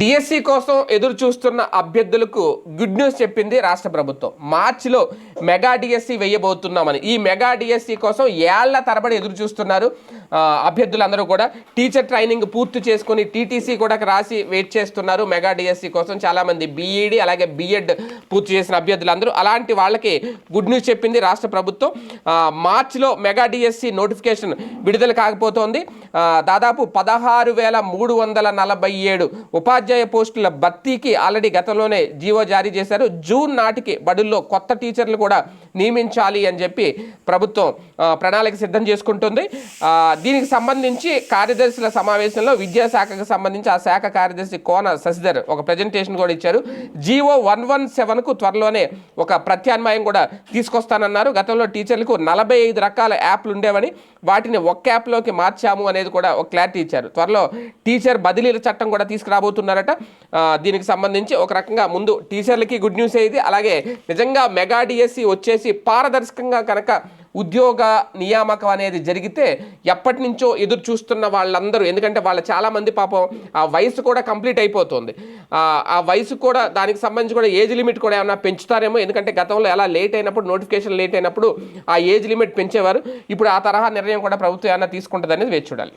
DSC కోసం ఎదురు చూస్తున్న అభ్యర్థులకు గుడ్ న్యూస్ చెప్పింది రాష్ట్ర ప్రభుత్వం. మార్చిలో మెగా డిఎస్సి వేయబోతున్నామని. ఈ మెగా డిఎస్సి కోసం ఏళ్ళ తరబడి ఎదురు చూస్తున్నారు అభ్యర్థులందరూ కూడా. టీచర్ ట్రైనింగ్ పూర్తి చేసుకుని టీటీసీ కూడా రాసి వెయిట్ చేస్తున్నారు మెగా డిఎస్సి కోసం. చాలామంది బీఈడి అలాగే బీఎడ్ పూర్తి చేసిన అభ్యర్థులందరూ. అలాంటి వాళ్ళకి గుడ్ న్యూస్ చెప్పింది రాష్ట్ర ప్రభుత్వం. మార్చిలో మెగా డిఎస్సి నోటిఫికేషన్ విడుదల కాకపోతోంది. దాదాపు పదహారు వేల మూడు వందల నలభై ఏడు ఉపాధ్యాయ పోస్టుల భర్తీకి ఆల్రెడీ గతంలోనే జీవో జారీ చేశారు. జూన్ నాటికి బడుల్లో కొత్త టీచర్లు కూడా నియమించాలి అని చెప్పి ప్రభుత్వం ప్రణాళిక సిద్ధం చేసుకుంటుంది. దీనికి సంబంధించి కార్యదర్శుల సమావేశంలో విద్యాశాఖకు సంబంధించి ఆ శాఖ కార్యదర్శి కోన శశిధర్ ఒక ప్రజెంటేషన్ కూడా ఇచ్చారు. జీవో వన్ వన్ సెవెన్కు త్వరలోనే ఒక ప్రత్యామ్నాయం కూడా తీసుకొస్తానన్నారు. గతంలో టీచర్లకు నలభై ఐదు రకాల యాప్లు ఉండేవని వాటిని ఒక్క యాప్లోకి మార్చాము అనేది కూడా ఒక క్లారిటీ ఇచ్చారు. త్వరలో టీచర్ బదిలీల చట్టం కూడా తీసుకురాబోతున్నారు ఆ, దీనికి సంబంధించి ఒక రకంగా ముందు టీచర్లకి గుడ్ న్యూస్ ఇది. అలాగే నిజంగా మెగా డిఎస్సి వచ్చేసి పారదర్శకంగా కనుక ఉద్యోగ నియామకం అనేది జరిగితే ఎప్పటి నుంచో ఎదురు చూస్తున్న వాళ్ళందరూ ఎందుకంటే వాళ్ళ చాలామంది పాపం ఆ వయసు కూడా కంప్లీట్ అయిపోతుంది. ఆ, ఆ వయసు కూడా దానికి సంబంధించి కూడా ఏజ్ లిమిట్ కూడా ఏమైనా పెంచుతారేమో ఎందుకంటే గతంలో ఎలా లేట్ అయినప్పుడు నోటిఫికేషన్ లేట్ అయినప్పుడు ఆ ఏజ్ లిమిట్ పెంచేవారు. ఇప్పుడు ఆ తరహా నిర్ణయం కూడా ప్రభుత్వం ఏమైనా తీసుకుంటుంది అనేది వేచి చూడాలి.